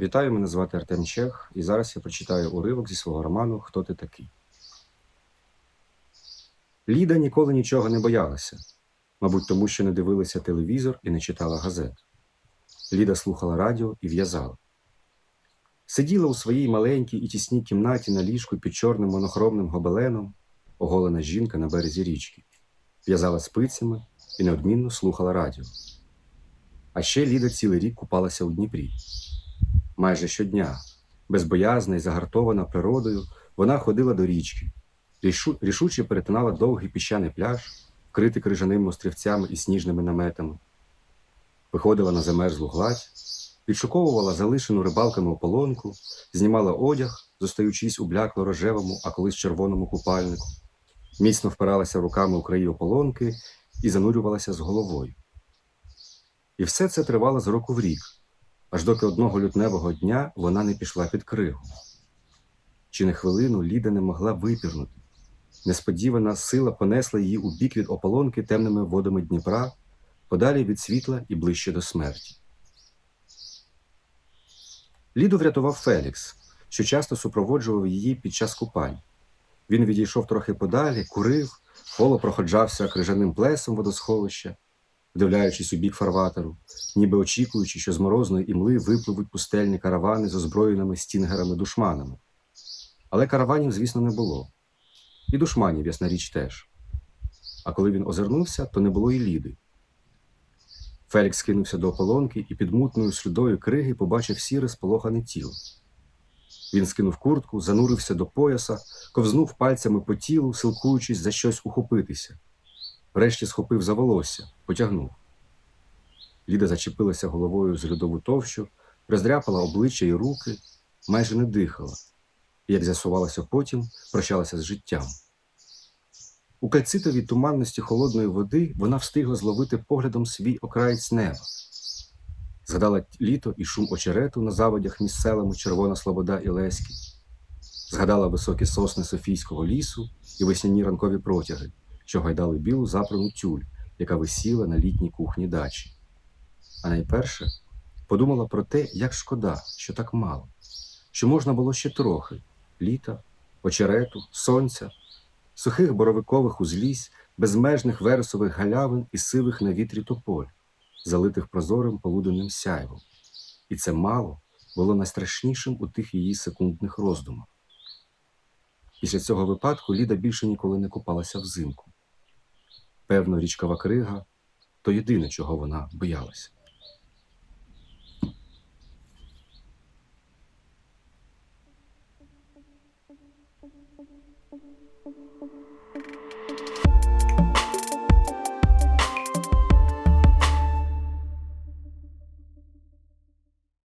Вітаю, мене звати Артем Чех, і зараз я прочитаю уривок зі свого роману Хто ти такий. Ліда ніколи нічого не боялася, мабуть, тому що не дивилася телевізор і не читала газет. Ліда слухала радіо і в'язала. Сиділа у своїй маленькій і тісній кімнаті на ліжку під чорним монохромним гобеленом, оголена жінка на березі річки, в'язала спицями і неодмінно слухала радіо. А ще Ліда цілий рік купалася у Дніпрі. Майже щодня, безбоязна і загартована природою, вона ходила до річки, рішу, рішуче перетинала довгий піщаний пляж, вкритий крижаними острівцями і сніжними наметами, виходила на замерзлу гладь, відшуковувала залишену рибалками ополонку, знімала одяг, зостаючись у блякло рожевому, а колись червоному купальнику, міцно впиралася руками у краї ополонки і занурювалася з головою. І все це тривало з року в рік, аж доки одного лютневого дня вона не пішла під кригу. Чи не хвилину Ліда не могла випірнути. Несподівана сила понесла її у бік від ополонки темними водами Дніпра, подалі від світла і ближче до смерті. Ліду врятував Фелікс, що часто супроводжував її під час купань. Він відійшов трохи подалі, курив, коло проходжався крижаним плесом водосховища, вдивляючись у бік фарватеру, ніби очікуючи, що з морозної імли випливуть пустельні каравани з озброєними стінгерами-душманами. Але караванів, звісно, не було. І душманів, ясна річ, теж. А коли він озирнувся, то не було і ліди. Фелікс кинувся до ополонки і під мутною слідою криги побачив сіре сполохане тіло. Він скинув куртку, занурився до пояса, ковзнув пальцями по тілу, силкуючись за щось ухопитися. Врешті схопив за волосся, потягнув. Ліда зачепилася головою з льодову товщу, роздряпала обличчя і руки, майже не дихала, і, як з'ясувалося потім, прощалася з життям. У кальцитовій туманності холодної води вона встигла зловити поглядом свій окраєць неба. Згадала літо і шум очерету на заводях між селами Червона Слобода і Леськи. Згадала високі сосни Софійського лісу і весняні ранкові протяги, що гайдали білу запрану тюль, яка висіла на літній кухні дачі. А найперше подумала про те, як шкода, що так мало, що можна було ще трохи літа, очерету, сонця, сухих боровикових узлісь, безмежних вересових галявин і сивих на вітрі тополь, залитих прозорим полуденним сяйвом. І це мало було найстрашнішим у тих її секундних роздумах. Після цього випадку Ліда більше ніколи не купалася взимку. Певно, річкова крига то єдине, чого вона боялася.